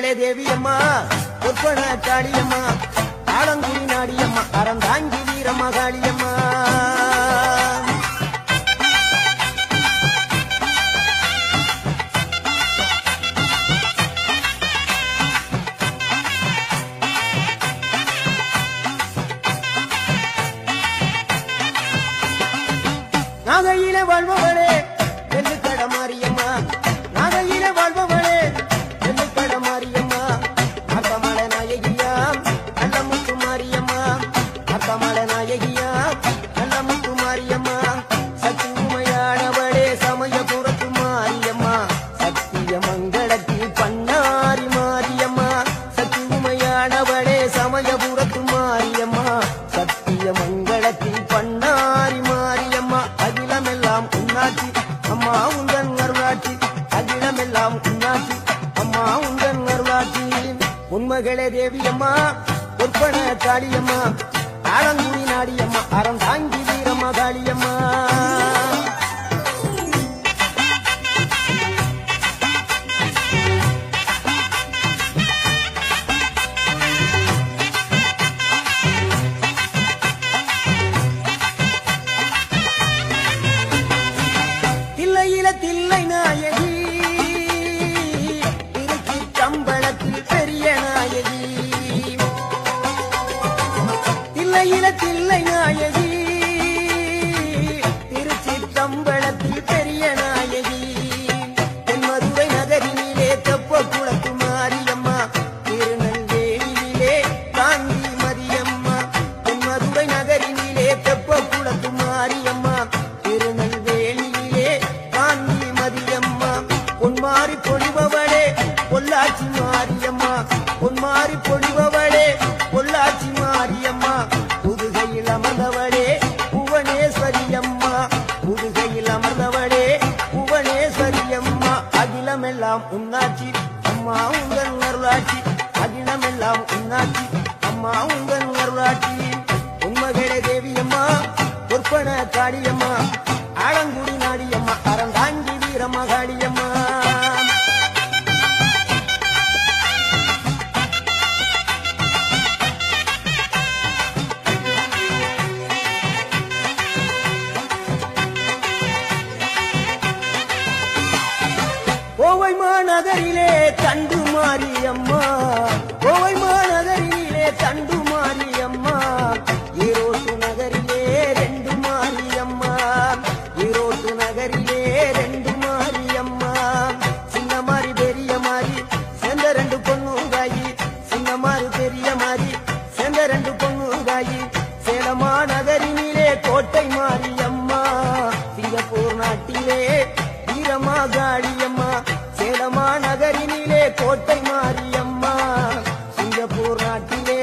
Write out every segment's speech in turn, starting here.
மகளே தேவியம்மா பொற்பன காளியம்மா ஆலங்குடி நாடியம்மா அறம் தாங்கி வீரம்மா காளியம்மா. ஆடியம்மா ஆடங்குடி நாட்டிலே வீரமா காளியம்மா சேலமா நகரினிலே கோட்டை மாரியம்மா. சிங்கப்பூர் நாட்டிலே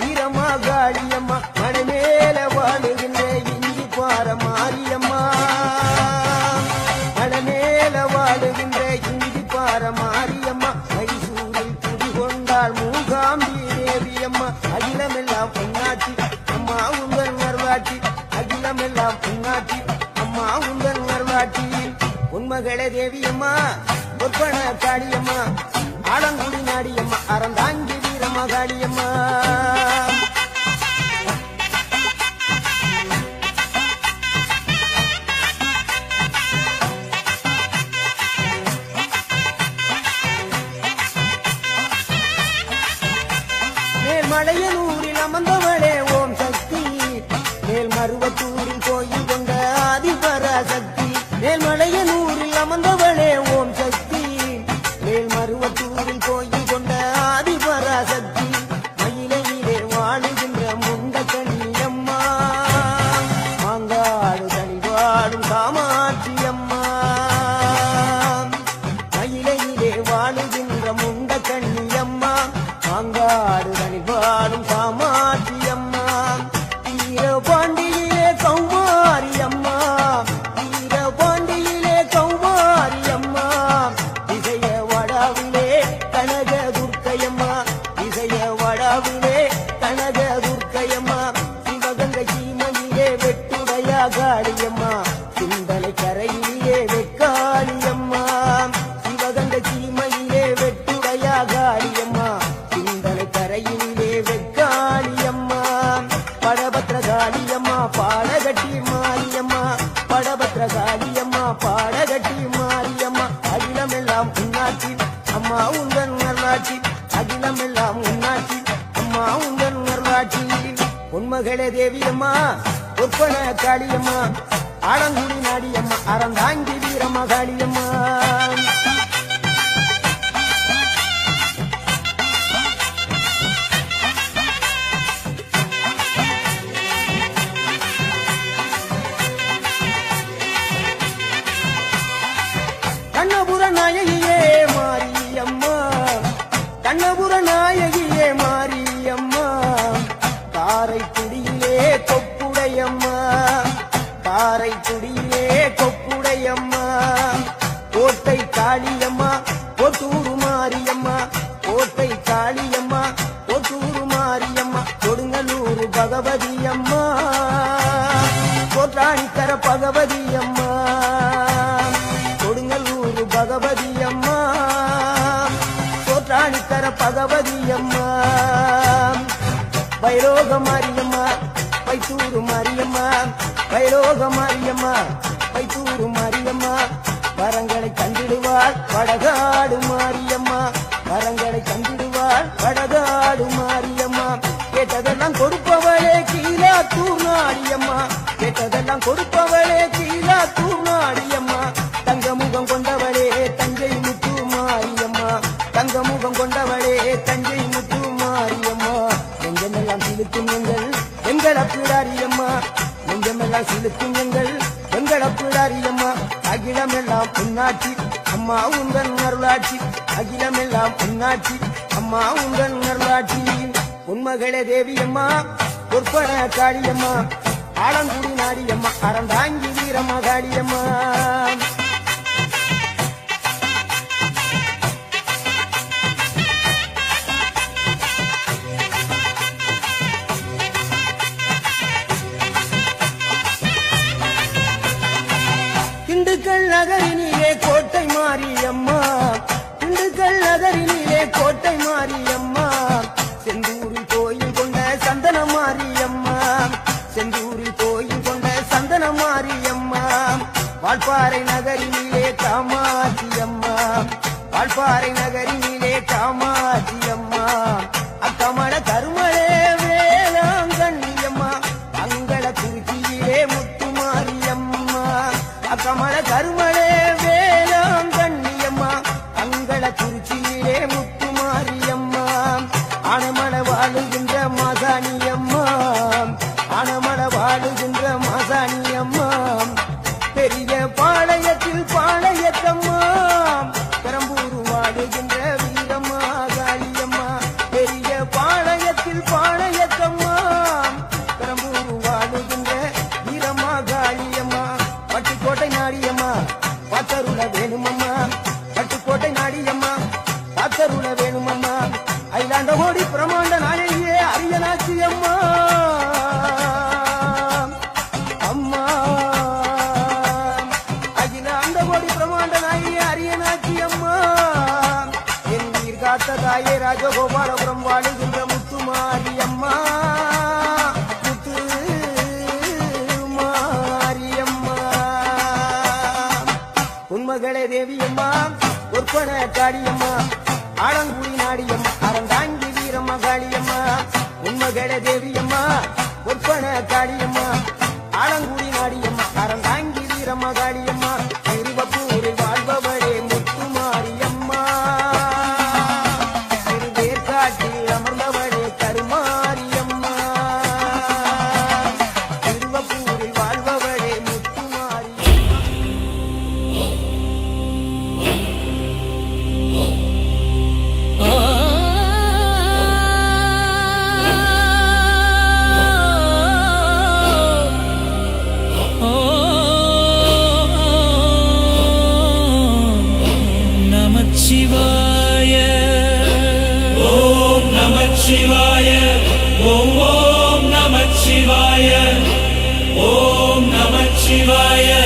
வீரமா காளியம்மா மடமேல வாழுகின்ற இஞ்சி பார மாரியம்மா. மடமேல வாழுகின்ற இஞ்சி பார மாரியம்மா. மைசூரில் குடிகொண்டாள் மூகாம்பி தேவியம்மா. அகிலமெல்லாம் பொன்னாட்சி உண்மகளே தேவியம்மா பொற்பன காளியம்மா ஆலங்குடி நாடியம்மா அறந்தாங்கி வீரம்மா காளியம்மா மலையனூரில் அமர்ந்தவளே உந்தன் அகிலம் எல்லாம் உன்னாட்சி அம்மா உங்கள் நல்லாட்சி உன்மகளே தேவியம்மா ஒப்பன காளியம்மா ஆடங்குடி நாடியம்மா அறந்தாங்கி வீரம்மா காளியம்மா கண்ணபுர நாயகி கண்ணபுர நாயகியே மாரியம்மா. காரைக்குடியிலே கொப்புடையம்மா. காரைக்குடியிலே கொப்புடையம்மா. கோட்டை காளியம்மா கொத்தூரு மாரியம்மா. கோட்டை காளியம்மா கொத்தூரு மாரியம்மா. கொடுங்கலூர் பகவதியம்மா. கோட்டாணிக்கர பகவதி மாரியம்மா வைத்தூரு மாரியம்மா. வரங்களை கண்டிடுவாள் வடகாடு மாரியம்மா. வரங்களை கண்டிடுவாள் வடகாடு மாரியம்மா. கேட்டதெல்லாம் கொடுப்பவளே கீழா தூணாடியம்மா கேட்டதெல்லாம் கொடுப்பவளே கீழா தூணாடியம்மா தங்க முகம் கொண்டவளே தஞ்சை முத்து மாரியம்மா. தங்க முகம் கொண்டவளே தஞ்சை முத்து மாரியம்மா. எங்கெல்லாம் சிலுக்கும் எங்கள் எங்கள் அப்பிடாரியம்மா எங்கெல்லாம் சிலுக்கும் எங்கள் அகிலமெல்லாம் பொன்னாட்சி அம்மா உங்கள் அருளாட்சி. அகிலமெல்லாம் பொன்னாட்சி அம்மா உங்கள் அருளாட்சி. உன்மகளே தேவியம்மா பொற்பன காளியம்மா. ஆலங்குடி நாடியம்மா அறந்தாங்கி வீரம்மா காளியம்மா நகரினிலே கோட்டை மாரியம்மா. திண்டுக்கல் நகரினிலே கோட்டை மாரியம்மா. செந்தூரில் கோயில் கொண்ட சந்தன மாரியம்மா. செந்தூரில் கோயில் கொண்ட சந்தன மாரியம்மா. வால்பாறை நகரினிலே காமாட்சி அம்மா வால்பாறை நகரினிலே காமாட்சி அம்மா பாளையத்தில் பாளையத்தம்மா. ஆலங்குடி நாடியம்மா அறந்தாங்கி வீரம்மா காளியம்மா. உன்மகளே தேவியம்மா ஒற்பன காளியம்மா. ஆலங்குடி Shivaya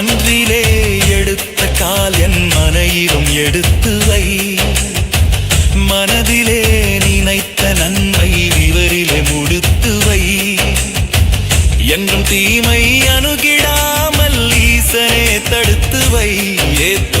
மன்றிலே எடுத்த கால் என் மனையிலும் எடுத்து வை. மனதிலே நினைத்த நன்மை இவரிலே முடித்து வை. என்றும் தீமை அணுகிடாமல் ஈசனே தடுத்து வை. ஏத்து